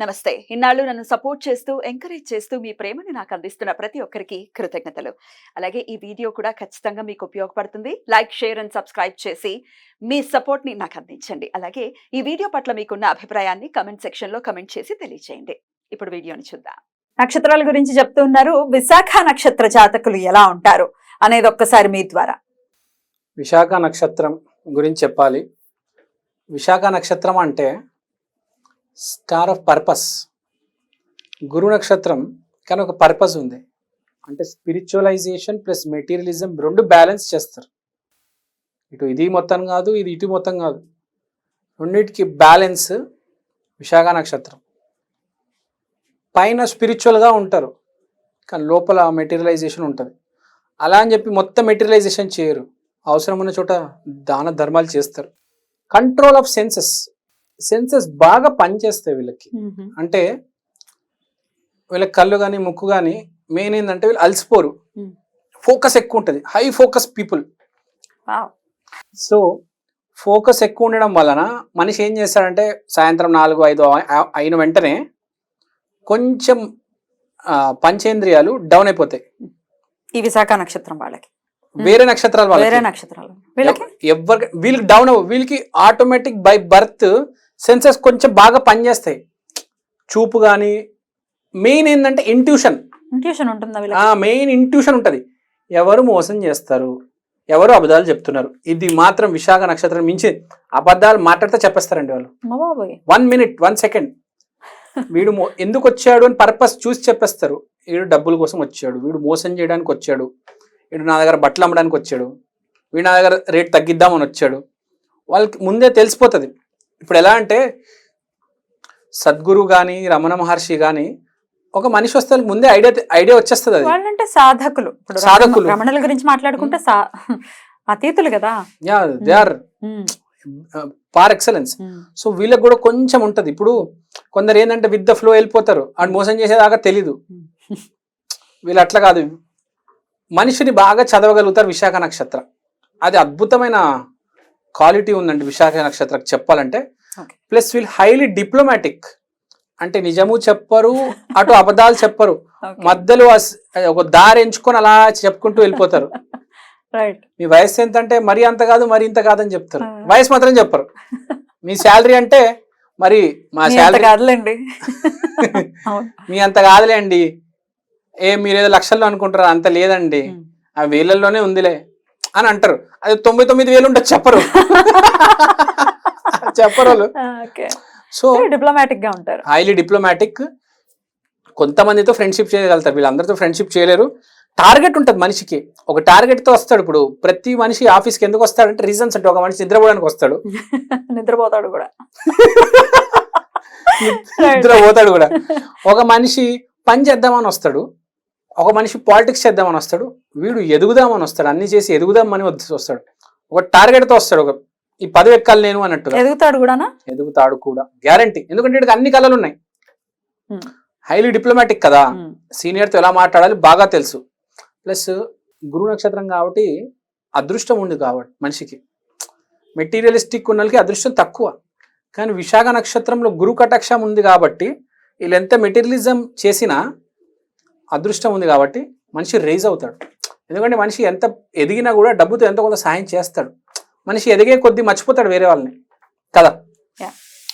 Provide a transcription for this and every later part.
నమస్తే. ఇన్నాళ్ళు నన్ను సపోర్ట్ చేస్తూ ఎంకరేజ్ చేస్తూ మీ ప్రేమని నాకు అందిస్తున్న ప్రతి ఒక్కరికి కృతజ్ఞతలు. అలాగే ఈ వీడియో కూడా ఖచ్చితంగా మీకు ఉపయోగపడుతుంది. లైక్ షేర్ అండ్ సబ్స్క్రైబ్ చేసి మీ సపోర్ట్ని నాకు అందించండి. అలాగే ఈ వీడియో పట్ల మీకున్న అభిప్రాయాన్ని కమెంట్ సెక్షన్లో కమెంట్ చేసి తెలియజేయండి ఇప్పుడు వీడియోని చూద్దాం. నక్షత్రాల గురించి చెప్తూ ఉన్నారు. విశాఖ నక్షత్ర జాతకులు ఎలా ఉంటారు అనేది ఒక్కసారి మీ ద్వారా. విశాఖ నక్షత్రం గురించి చెప్పాలి. విశాఖ నక్షత్రం అంటే స్టార్ ఆఫ్ పర్పస్. గురు నక్షత్రం కానీ ఒక పర్పస్ ఉంది. అంటే స్పిరిచువలైజేషన్ ప్లస్ మెటీరియలిజం రెండు బ్యాలెన్స్ చేస్తారు. ఇటు ఇది మొత్తం కాదు ఇది ఇటు మొత్తం కాదు. రెండింటికి బ్యాలెన్స్ విశాఖ నక్షత్రం. పైన స్పిరిచువల్గా ఉంటారు కానీ లోపల మెటీరియలైజేషన్ ఉంటుంది. అలా అని చెప్పి మొత్తం మెటీరియలైజేషన్ చేయరు. అవసరం ఉన్న చోట దాన ధర్మాలు చేస్తారు. Control of senses. సెన్సెస్ బాగా పనిచేస్తాయి వీళ్ళకి. అంటే వీళ్ళ కళ్ళు కానీ ముక్కు కానీ మెయిన్ ఏంటంటే వీళ్ళు అలసిపోరు. ఫోకస్ ఎక్కువ ఉంటుంది. High focus people. So focus ఎక్కువ ఉండడం వలన మనిషి ఏం చేస్తాడంటే సాయంత్రం నాలుగు ఐదు అయిన వెంటనే కొంచెం పంచేంద్రియాలు డౌన్ అయిపోతాయి. ఈ విశాఖ నక్షత్రం వాళ్ళకి. వేరే నక్షత్రాలు వేరే వాళ్ళకి నక్షత్రాలు. వీళ్ళకి? ఎవరికి వీళ్ళకి డౌన్ అవ్వ వీళ్ళకి ఆటోమేటిక్ బై బర్త్ సెన్సెస్ కొంచెం బాగా పనిచేస్తాయి. చూపు కానీ మెయిన్ ఏంటంటే ఇంట్యూషన్. ఇంట్యూషన్ ఉంటుందా మెయిన్ ఇంట్యూషన్ ఉంటుంది. ఎవరు మోసం చేస్తారు? ఎవరు అబద్ధాలు చెప్తున్నారు? ఇది మాత్రం విశాఖ నక్షత్రం మించి అబద్ధాలు మాట్లాడితే చెప్పేస్తారండి వాళ్ళు. One minute one second. వీడు ఎందుకు వచ్చాడు అని పర్పస్ చూసి చెప్పేస్తారు. వీడు డబ్బుల కోసం వచ్చాడు. వీడు మోసం చేయడానికి వచ్చాడు. వీడు నా దగ్గర బట్టలు అమ్మడానికి వచ్చాడు. వీడు నా దగ్గర రేట్ తగ్గిద్దామని వచ్చాడు. వాళ్ళకి ముందే తెలిసిపోతుంది. ఇప్పుడు ఎలా అంటే సద్గురు కానీ రమణ మహర్షి కానీ ఒక మనిషి వస్తే ముందే ఐడియా ఐడియా వచ్చేస్తుంది అది. వాళ్ళంటే సాధకులు. సాధకులు. రమణుల గురించి మాట్లాడుకుంటే అతీతులు కదా. Yeah they are par excellence. So వీళ్ళకి కూడా కొంచెం ఉంటుంది. ఇప్పుడు కొందరు ఏంటంటే విత్ ద ఫ్లో వెళ్ళిపోతారు. అండ్ మోసం చేసేదాకా తెలీదు. వీళ్ళు అట్లా కాదు. మనిషిని బాగా చదవగలుగుతారు విశాఖ నక్షత్రం. అది అద్భుతమైన క్వాలిటీ ఉందండి విశాఖ నక్షత్రం చెప్పాలంటే. ప్లస్ వీళ్ళు హైలీ డిప్లొమాటిక్. అంటే నిజము చెప్పరు అటు అబద్ధాలు చెప్పరు. మధ్యలో ఒక దారి ఎంచుకొని అలా చెప్పుకుంటూ వెళ్ళిపోతారు. మీ వయసు ఎంత అంటే మరీ అంత కాదు మరి ఇంత కాదని చెప్తారు. వయసు మాత్రం చెప్పరు. మీ శాలరీ అంటే మరి మా శాలరీ కాదులేండి. మీ అంత కాదులే అండి ఏ మీరేదో లక్షల్లో అనుకుంటారా? అంత లేదండి. ఆ వేలల్లోనే ఉందిలే. అని అంటారు. అది తొంభై తొమ్మిది వేలు ఉండదు చెప్పరు. చెప్పరు సో డిప్లొమాటిక్గా ఉంటారు. హైలీ డిప్లొమాటిక్ కొంతమందితో ఫ్రెండ్షిప్ చేయగలుగుతారు. వీళ్ళందరితో ఫ్రెండ్షిప్ చేయలేరు. టార్గెట్ ఉంటుంది మనిషికి. ఒక టార్గెట్తో వస్తాడు ఇప్పుడు. ప్రతి మనిషి ఆఫీస్కి ఎందుకు వస్తాడంటే రీజన్స్ అంటే ఒక మనిషి నిద్రపోవడానికి వస్తాడు. నిద్రపోతాడు కూడా. నిద్ర పోతాడు కూడా. ఒక మనిషి పని చేద్దామని వస్తాడు. ఒక మనిషి పాలిటిక్స్ చేద్దామని వస్తాడు వీడు ఎదుగుదామని వస్తాడు అన్ని చేసి ఎదుగుదామని వస్తాడు. ఒక టార్గెట్తో వస్తాడు ఒక ఈ పదవి ఎక్కాలి నేను అన్నట్టుగా. ఎదుగుతాడు కూడానా? ఎదుగుతాడు కూడా. గ్యారంటీ ఎందుకంటే వీడికి అన్ని కళలు ఉన్నాయి. Hmm. హైలీ డిప్లొమాటిక్ కదా. సీనియర్తో ఎలా మాట్లాడాలి బాగా తెలుసు. ప్లస్ గురు నక్షత్రం కాబట్టి అదృష్టం ఉంది కాబట్టి మనిషికి. మెటీరియలిస్టిక్ ఉన్న వాళ్ళకి అదృష్టం తక్కువ. కానీ విశాఖ నక్షత్రంలో గురు కటాక్షం ఉంది కాబట్టి వీళ్ళు ఎంత మెటీరియలిజం చేసినా అదృష్టం ఉంది కాబట్టి మనిషి రైజ్ అవుతాడు. ఎందుకంటే మనిషి ఎంత ఎదిగినా కూడా డబ్బుతో ఎంతో కొంత సహాయం చేస్తాడు. మనిషి ఎదిగే కొద్దీ మర్చిపోతాడు వేరే వాళ్ళని. కదా.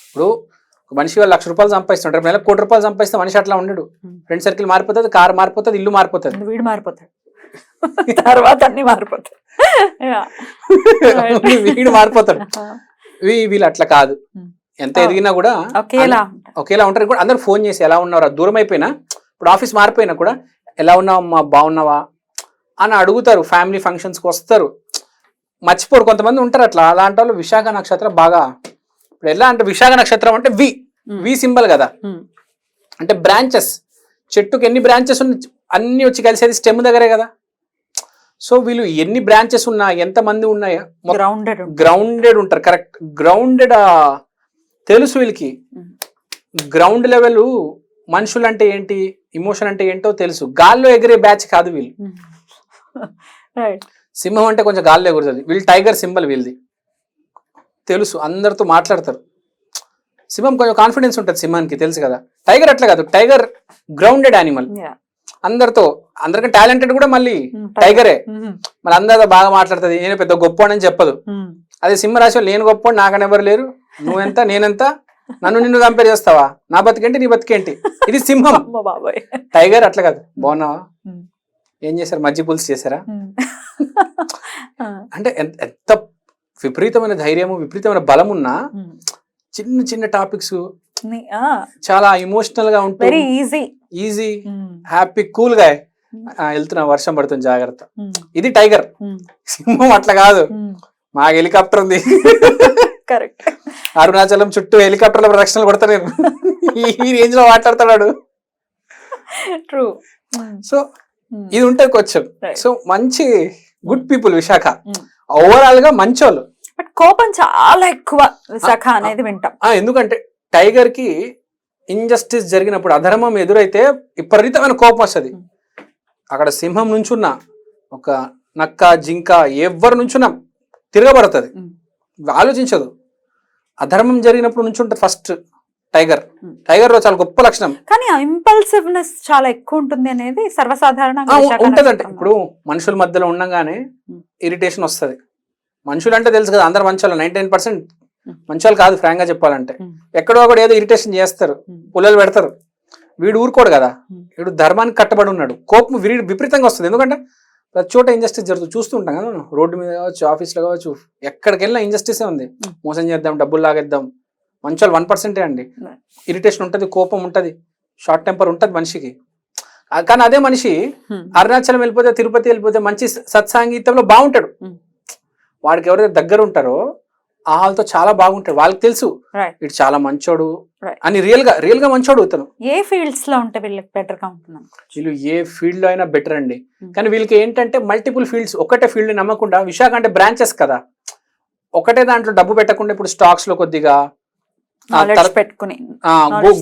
ఇప్పుడు మనిషి వాళ్ళు లక్ష రూపాయలు సంపాదిస్తుంటారు. నెలకు కోటి రూపాయలు సంపాదిస్తే మనిషి అట్లా ఉండడు. Hmm. ఫ్రెండ్ సర్కిల్ మారిపోతుంది కార్ మారిపోతుంది ఇల్లు మారిపోతుంది. వీడు మారిపోతాడు. తర్వాత అన్ని మారిపోతాయి. వీడు మారిపోతాడు. వీ- వీళ్ళు అట్లా కాదు. Hmm. ఎంత. ఎదిగినా కూడా ఒకేలా ఉంటారు. ఒకేలా ఉంటారు. కూడా అందరు ఫోన్ చేసి ఎలా ఉన్నారు దూరం అయిపోయినా ఇప్పుడు ఆఫీస్ మారిపోయినా కూడా ఎలా ఉన్నావు అమ్మా? బాగున్నావా? అని అడుగుతారు. ఫ్యామిలీ ఫంక్షన్స్కి వస్తారు. మర్చిపోరు. కొంతమంది ఉంటారు అట్లా. అలాంటి వాళ్ళు విశాఖ నక్షత్రం బాగా ఇప్పుడు ఎలా అంటే విశాఖ నక్షత్రం అంటే వి. వి సింబల్ కదా. అంటే బ్రాంచెస్. చెట్టుకి ఎన్ని బ్రాంచెస్ ఉన్నాయి అన్ని వచ్చి కలిసేది స్టెమ్ దగ్గరే కదా. సో వీళ్ళు ఎన్ని బ్రాంచెస్ ఉన్నా ఎంత మంది ఉన్నాయో గ్రౌండెడ్. గ్రౌండెడ్ ఉంటారు. కరెక్ట్. గ్రౌండెడ్ తెలుసు వీళ్ళకి. గ్రౌండ్ లెవెల్ మనుషులు అంటే ఏంటి? ఇమోషన్ అంటే ఏంటో తెలుసు. గాల్లో ఎగిరే బ్యాచ్ కాదు వీళ్ళు. సింహం అంటే కొంచెం గాల్లో ఎగురుతుంది. వీళ్ళు టైగర్ సింబల్ వీళ్ళది. తెలుసు. అందరితో మాట్లాడతారు. సింహం కొంచెం కాన్ఫిడెన్స్ ఉంటుంది సింహానికి తెలుసు కదా. టైగర్ అట్లా కాదు. Tiger grounded animal. అందరితో అందరికీ టాలెంటెడ్ కూడా మళ్ళీ టైగరే. మరి అందరితో బాగా మాట్లాడుతుంది. నేను పెద్ద గొప్ప అని చెప్పదు. అదే సింహరాశి నేను గొప్ప నాకని ఎవరు లేరు. నువ్వెంత నేనెంత? నన్ను నిన్ను కంపేర్ చేస్తావా? నా బతికేంటి నీ బతికేంటి? ఇది సింహం. బాబోయ్. టైగర్ అట్లా కాదు. బాగున్నావా. ఏం చేశారు? మజ్జి పులుసు చేశారా. అంటే ఎంత విపరీతమైన ధైర్యము విపరీతమైన బలం ఉన్నా. చిన్న చిన్న టాపిక్స్ చాలా ఇమోషనల్గా ఉంటుంది ఈజీ ఈజీ హ్యాపీ కూల్గా వెళ్తున్నా వర్షం పడుతుంది జాగ్రత్త. ఇది టైగర్. సింహం అట్లా కాదు. మాకు హెలికాప్టర్ ఉంది. కరెక్ట్. అరుణాచలం చుట్టూ హెలికాప్టర్ల రక్షణలు కొడతా నేను. ఈ- రేంజ్లో మాట్లాడతాడు ట్రూ సో ఇది ఉంటుంది కొంచెం. సో మంచి గుడ్ పీపుల్ విశాఖ. ఓవరాల్గా మంచోళ్ళు. బట్ కోపం చాలా ఎక్కువ విశాఖ అనేది వింటాం. ఎందుకంటే టైగర్కి ఇంజస్టిస్ జరిగినప్పుడు అధర్మం ఎదురైతే విపరీతమైన కోపం వస్తుంది. Mm. అక్కడ సింహం నుంచున్న ఒక నక్క జింక ఎవరి నుంచున్నా తిరగబడుతుంది. Mm. ఆలోచించదు. అధర్మం జరిగినప్పుడు నుంచి ఉంటుంది ఫస్ట్ టైగర్. టైగర్లో చాలా గొప్ప లక్షణం కానీ ఇంపల్సివ్నెస్ చాలా ఎక్కువ ఉంటుంది అనేది సర్వసాధారణంగా ఉంటదంటే. ఇప్పుడు మనుషుల మధ్యలో ఉండగానే. ఇరిటేషన్ వస్తది మనుషులు అంటే తెలుసు కదా అందరు మంచోళ్ళు నైన్టీ నైన్ పర్సెంట్ Mm. మంచోళ్ళు కాదు ఫ్రాంక్గా చెప్పాలంటే Mm. ఎక్కడో ఒకటి ఏదో ఇరిటేషన్ చేస్తారు. పుల్లలు పెడతారు వీడు ఊరుకోడు కదా. వీడు ధర్మానికి కట్టబడి ఉన్నాడు కోపం విరి విపరీతంగా వస్తుంది ఎందుకంటే ప్రతి చోట ఇంజస్టిస్ జరుగుతుంది చూస్తూ ఉంటాం కదా మనం. రోడ్డు మీద కావచ్చు ఆఫీస్లో కావచ్చు ఎక్కడికి వెళ్ళినా ఇంజస్టిసే ఉంది. మోసం చేద్దాం డబ్బులు లాగేద్దాం మంచోళ్ళు వన్ పర్సెంటే అండి. ఇరిటేషన్ ఉంటుంది కోపం ఉంటుంది షార్ట్ టెంపర్ ఉంటుంది మనిషికి కానీ అదే మనిషి. అరుణాచలం వెళ్ళిపోతే తిరుపతి వెళ్ళిపోతే మంచి సత్సాంగీతంలో బాగుంటాడు. వాడికి ఎవరైతే దగ్గర ఉంటారో వాళ్ళతో చాలా బాగుంటాడు వాళ్ళకి తెలుసు. వీడు చాలా మంచోడు. అని రియల్గా రియల్గా మంచోడు ఇతను ఏ ఫీల్డ్స్లో ఉంటే వీళ్ళకి బెటర్గా ఉంటుంది వీళ్ళు ఏ ఫీల్డ్లో అయినా బెటర్ అండి Mm. కానీ వీళ్ళకి ఏంటంటే మల్టిపుల్ ఫీల్డ్స్ ఒకటే ఫీల్డ్ నమ్మకుండా విశాఖ అంటే బ్రాంచెస్ కదా ఒకటే దాంట్లో డబ్బు పెట్టకుండా ఇప్పుడు స్టాక్స్లో కొద్దిగా పెట్టుకుని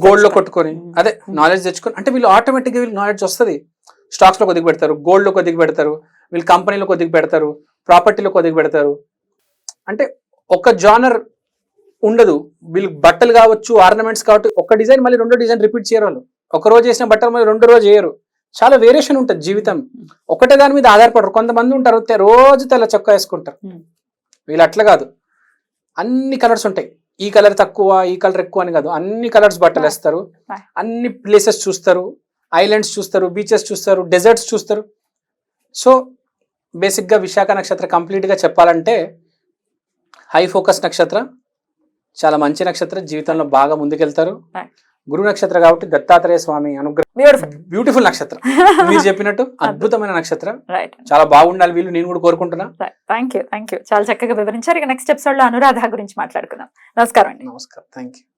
గోల్డ్లో. కొట్టుకొని Mm. అదే. నాలెడ్జ్ తెచ్చుకొని అంటే వీళ్ళు ఆటోమేటిక్గా వీళ్ళు నాలెడ్జ్ వస్తుంది స్టాక్స్లో కొద్దిగా పెడతారు గోల్డ్లో కొద్దిగా పెడతారు వీళ్ళు కంపెనీలో కొద్దిగా పెడతారు ప్రాపర్టీలో కొద్దిగా పెడతారు అంటే ఒక జానర్ ఉండదు. వీళ్ళు బట్టలు కావచ్చు ఆర్నమెంట్స్ కావచ్చు ఒక డిజైన్ మళ్ళీ రెండో డిజైన్ రిపీట్ చేయరు వాళ్ళు. ఒక రోజు చేసిన బట్టలు మళ్ళీ రెండో రోజు చేయరు చాలా వేరియేషన్ ఉంటుంది జీవితం. ఒకటే దాని మీద ఆధారపడరు. కొంతమంది ఉంటారు రోజు తెల్ల చొక్కా వేసుకుంటారు. వీళ్ళు అట్లా కాదు. అన్ని కలర్స్ ఉంటాయి. ఈ కలర్ తక్కువ ఈ కలర్ ఎక్కువ అని కాదు. అన్ని కలర్స్ బట్టలు. వేస్తారు. అన్ని ప్లేసెస్ చూస్తారు. ఐలాండ్స్ చూస్తారు బీచెస్ చూస్తారు డెజర్ట్స్ చూస్తారు. సో బేసిక్గా విశాఖ నక్షత్ర కంప్లీట్గా చెప్పాలంటే హై ఫోకస్ నక్షత్ర. చాలా మంచి నక్షత్రం. జీవితంలో బాగా ముందుకెళ్తారు. గురు నక్షత్ర కాబట్టి దత్తాత్రేయ స్వామి అనుగ్రహం. బ్యూటిఫుల్ నక్షత్రం. మీరు చెప్పినట్టు అద్భుతమైన నక్షత్రం. చాలా బాగుండాలి వీళ్ళు. నేను కూడా కోరుకుంటున్నా. థ్యాంక్ యూ థ్యాంక్ యూ చాలా చక్కగా వివరించారు. ఇక నెక్స్ట్ ఎపిసోడ్లో అనురాధ గురించి మాట్లాడుకుందాం. నమస్కారం అండి. నమస్కారం. Thank you